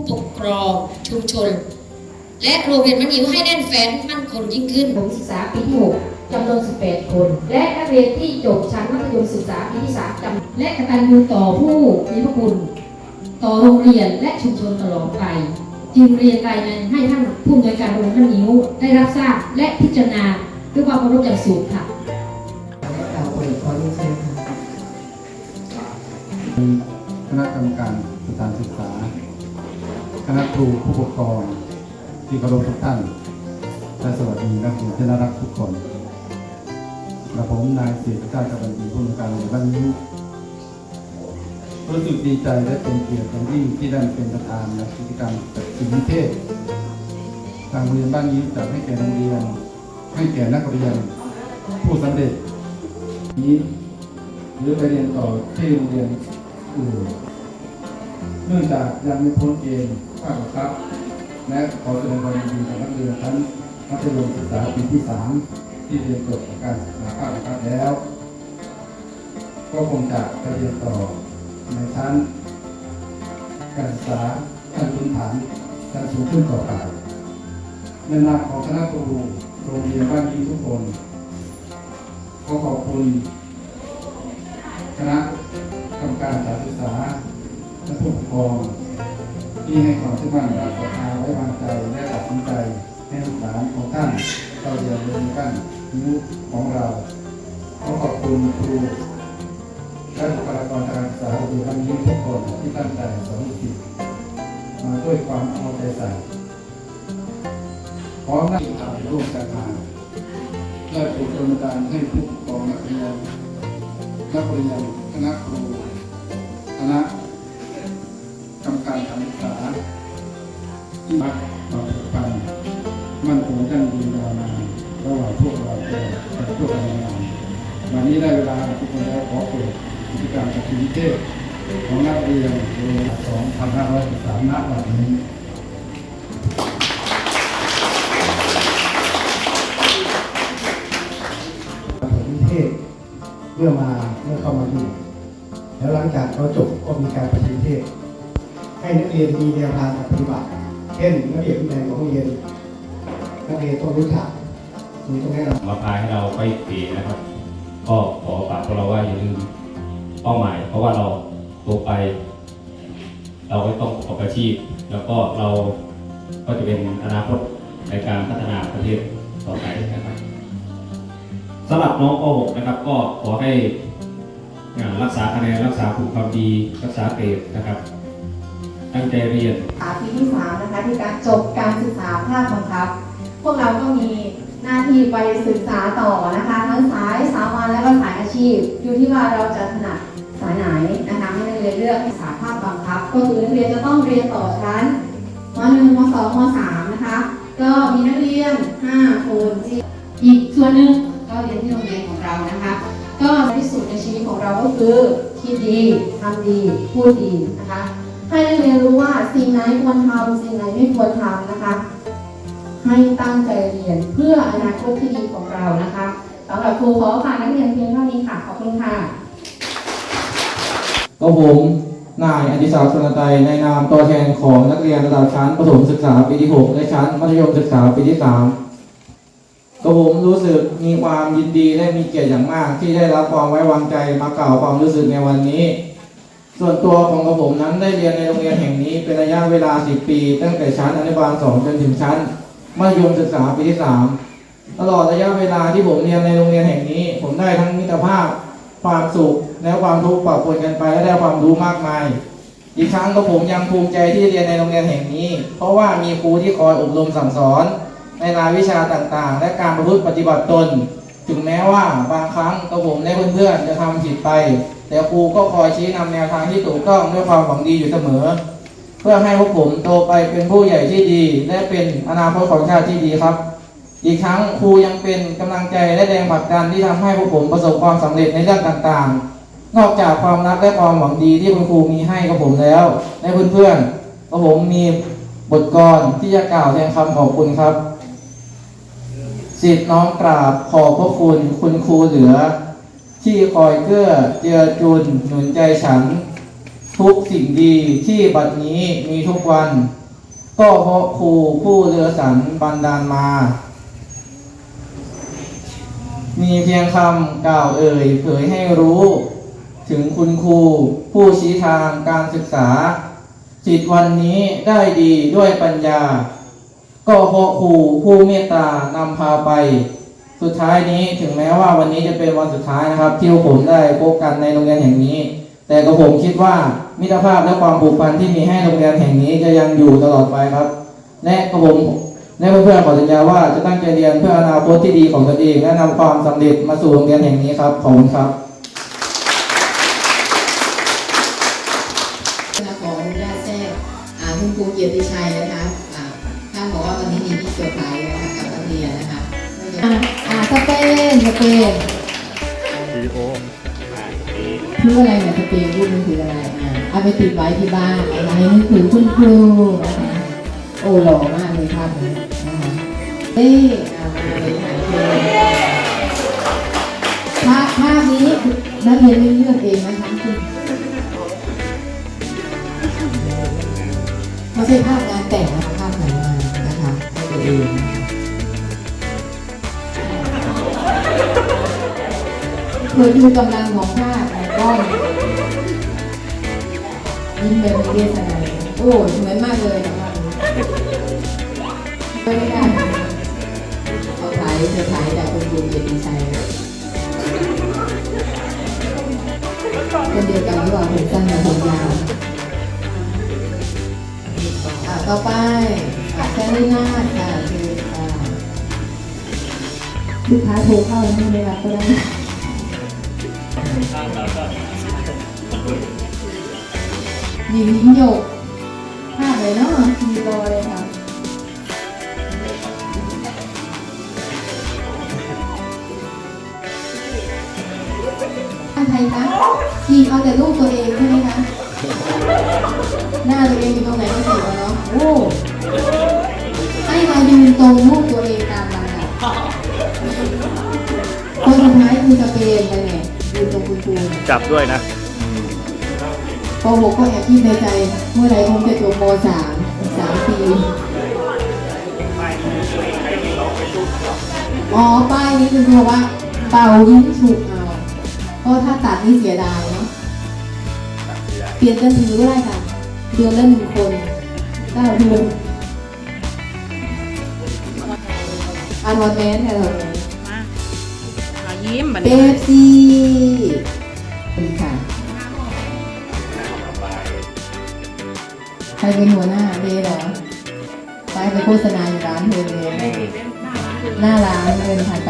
ผู้ปกครองชุมชน และโรงเรียนมันยิ้วให้แน่นแฟ้นมั่นคงยิ่งขึ้นผมศึกษาปีที่6จำนวน 18 คน และนักเรียนที่จบชั้นมัธยมศึกษาปีที่3จำและกตัญญูต่อผู้มีพระคุณ ต่อโรงเรียนและชุมชนตลอดไปจึงเรียนรายงานให้ท่านผู้อำนวยการโรงเรียนท่านนิ้วได้รับทราบและพิจารณาด้วยความเคารพอย่างสูงค่ะเราเปิดขอเรียนเชิญค่ะคณะกรรมการสถานศึกษาค ณะครูผู้ปกครองที่เคารพทุกท่านและสวัสดีนักเรียนที่น่ารักทุกคนกระผมนายเสียก้าวกบันดีผู้อำนวยการโรงเรียนบ้านนิ้วรู้สึกดีใจและเป็นเกียรติอย่างยิ่งที่ได้เป็นประธานในกิจกรรมจัดสินนิเทศทางโรงเรียนบ้านนิ้วจัดให้แก่โรงเรียน ให้แก่นักเรียน ผู้สำเร็จนี้หรือไปเรียนต่อที่โรงเรียนอื่นเนื่องจากยังไม่พ้นเกณฑ์ ภาคบังคับ และขอแสดงความยินดีกับนักเรียนชั้นมัธยมศึกษาปีที่3ที่เรียนจบการศึกษาภาคบับแล้ว ก็คงจะไปเรียนต่อในชั้นการศึกษาขั้นพื้นฐานชั้นสูงขึ้นต่อไปในนามของคณะครูโรงเรียนบ้านนี้ทุกคนขอขอบคุณคณะกรรมการสาศึกษาและผู้ปกครอง ที่ให้ความเชื่อมั่นและศรัทธาไว้วางใจและตัดสินใจให้ลูกหลานของท่านเข้าเรียนรงเรียนบ้านนิ้วของเราขอขอบคุณครูและบุคลากรทางการศึกษาโรงเรียนบ้านนิ้ทุกคนที่ตั้งใจสอนศิษย์มาด้วยความเอาใจใส่พร้อมนั่งทำร่วมกันมาได้ปลุกกรรมการให้ผู้ปกครองนักเรียนนักเรียนคณะครูคณะ มักต่อกันมั่นคงยั่งยืนยาวนานระหว่างพวกเราและพวกเรางานวันนี้ได้เวลาทุกคนแล้วขอเปิดกิจกรรมประชุมนิเทศของนักเรียนโรงเรียน2513ณวันนี้เทศเมื่อมาเมื่อเข้ามาอยู่แล้วหลังจากเขาจบก็มีการประชุมนิเทศให้นักเรียนมีแนวทางปฏิบัติ ช่นระเบียบวินัยของโรงเรียนนักเรียนต้องรู้จักมีต้องแนะนำมาพาให้เราไปปีนะครับ ก็ขอฝากพวกเราว่าอย่าลืมเป้าหมาย เพราะว่าเราโตไป เราก็ต้องประกอบอาชีพ แล้วก็เราก็จะเป็นอนาคตในการพัฒนาประเทศต่อไปนะครับสำหรับน้องป .6 นะครับ ก็ขอให้รักษาคะแนนรักษาคุณความดี รักษาเกรดนะครับ ตั้งใจเรียนศึกษาปีที่3นะคะที่การจบการศึกษาภาคบังคับ พวกเราก็มีหน้าที่ไปศึกษาต่อนะคะ ทั้งสายสามัญและก็สายอาชีพ อยู่ที่ว่าเราจะถนัดสายไหนนะคะให้นักเรียนเลือกศึกษาภาคบังคับ ก็คือนักเรียนจะต้องเรียนต่อชั้นม .1 ม .2 ม .3 นะคะ ก็มีนักเรียน 5 คนที่อีกส่วนหนึ่งก็เรียนที่โรงเรียนของเรานะคะ ก็ที่สุดในชีวิตของเราก็คือคิดดีทำดี พูดดีนะคะ ให้นักเรียนรู้ว่าสิ่งไหนควรทำสิ่งไหนไม่ควรทำนะคะ ให้ตั้งใจเรียนเพื่ออนาคตที่ดีของเรานะคะสำหรับครูขอฝากนักเรียนเพียงเท่านี้ค่ะ ขอบคุณค่ะ ก็ผมนายอดิศักดิ์สนใจในนามตัวแทนของนักเรียนระดับชั้นประถมศึกษาปีที่ 6 และชั้นมัธยมศึกษาปีที่ 3 ก็ผมรู้สึกมีความยินดีและมีเกียรติอย่างมากที่ได้รับความไว้วางใจมากล่าวความรู้สึกในวันนี้ ส่วนตัวของกระผมนั้นได้เรียนในโรงเรียนแห่งนี้เป็นระยะเวลา 10 ปี ตั้งแต่ชั้นอนุบาล 2 จนถึงชั้นมัธยมศึกษาปีที่ 3 ตลอดระยะเวลาที่ผมเรียนในโรงเรียนแห่งนี้ ผมได้ทั้งมิตรภาพ ความสุข และความทุกข์ปะปนกันไปและได้ความรู้มากมาย อีกครั้งก็ผมยังภูมิใจที่เรียนในโรงเรียนแห่งนี้ เพราะว่ามีครูที่คอยอบรมสั่งสอน ในรายวิชาต่างๆ และการประพฤติปฏิบัติตน ถึงแม้ว่าบางครั้งก็ผมและเพื่อนๆจะทำผิดไป แต่ครูก็คอยชี้นำแนวทางที่ถูกต้องด้วยความหวังดีอยู่เสมอ เพื่อให้พวกผมโตไปเป็นผู้ใหญ่ที่ดี และเป็นอนาคตของชาติที่ดีครับ อีกทั้งครูยังเป็นกำลังใจและแรงผลักดันที่ทำให้พวกผมประสบความสำเร็จในเรื่องต่างๆ นอกจากความรักและความหวังดีที่คุณครูมีให้กับผมแล้วและเพื่อนๆก็ผมมีบทกลอนที่จะกล่าวแทนคำขอบคุณครับ สิทธิ์น้องกราบขอบพระคุณคุณครูเหลือ ที่คอยเกื้อเจือจุนหนุนใจฉัน ทุกสิ่งดีที่บัดนี้มีทุกวัน ก็เพราะครูผู้เรือสรรบันดาลมา มีเพียงคำกล่าวเอ่ยเผยให้รู้ ถึงคุณครูผู้ชี้ทางการศึกษาจิตวันนี้ได้ดีด้วยปัญญา ก็เพราะครูผู้เมตตานำพาไป สุดท้ายนี้ถึงแม้ว่าวันนี้จะเป็นวันสุดท้ายนะครับ ที่ผมได้พบกันในโรงเรียนแห่งนี้ แต่กระผมคิดว่ามิตรภาพและความผูกพันที่มีให้โรงเรียนแห่งนี้จะยังอยู่ตลอดไปครับ และกระผมและเพื่อนๆขอสัญญาว่าจะตั้งใจเรียนเพื่ออนาคตที่ดีของตนเองและนำความสำเร็จมาสู่โรงเรียนแห่งนี้ครับขอบคุณครับนะขออนุญาตแทรกอ่าคุณครูเกียรติชัยนะคะ วันนี้มีที่เซอร์ไพรส์นะคะกันักเรียนนะคะอ่าอ่าสเปนสเปนวิดีโอชื่ออะไรเนี่ยสเปนรูปมันคืออะไรอ่าเอาไปติดไว้ที่บ้านนะคะให้นึกถึงคุณครูนะคะโอ้หล่อมากเลยภาพนี้นะคะเอ๊ะอ่ามาเลยถ่ายเชิญภาพภาพนี้นักเรียนไม่เลือกเองนะคะคุณไม่ใช่ภาพงานแต่งนะคะ องเพื่อดูกำลังของภาพในกล้องยิ้มเป็นเรียนอะไรโอ้สวยมากเลยนะคะไม่ได้เอาถ่ายเธอถ่ายจากคุณครูเกียรติชัยคนเดียวกันหรือเปล่าผมสั้นกับผมยาวต่อไป อะแซนดี้นาค่ะคืออ่าลูกค้าโทรเข้าแล้วไม่ได้รับก็ได้หญิงหญิงหยกภาพเลยเนาะมีรอยเลยค่ะท่านไทยคะทีมเอาแต่รูปตัวเองใช่ไหมคะ หน้าตัวเองอยู่ตรงไหน ตรงรูปตัวเองตามลำดับคนสุดท้ายคือสเปนไปเนี่ยยืนตรงคุณครูจับด้วยนะป .6 ก็แอบคิดในใจ เมื่อไหรคงจะจบม .3 อีกสามปี อ๋อ ป้ายนี้คือเพราะว่าเป่ายิ้มฉุกเอาเพราะถ้าตัดนี่เสียดายเนาะเปลี่ยนกันถือก็ได้ค่ะเดือนละหนึ่งคนเก้าเดือน อันวันแมนค่ะเราเอายิ้มบัดเบนี้ปซี่ขอบคุณค่ะใครเป็นหัวหน้าเดเหรอไปไปโฆษณาอยู่ร้านเธอเลยหน้าร้านเงินพัน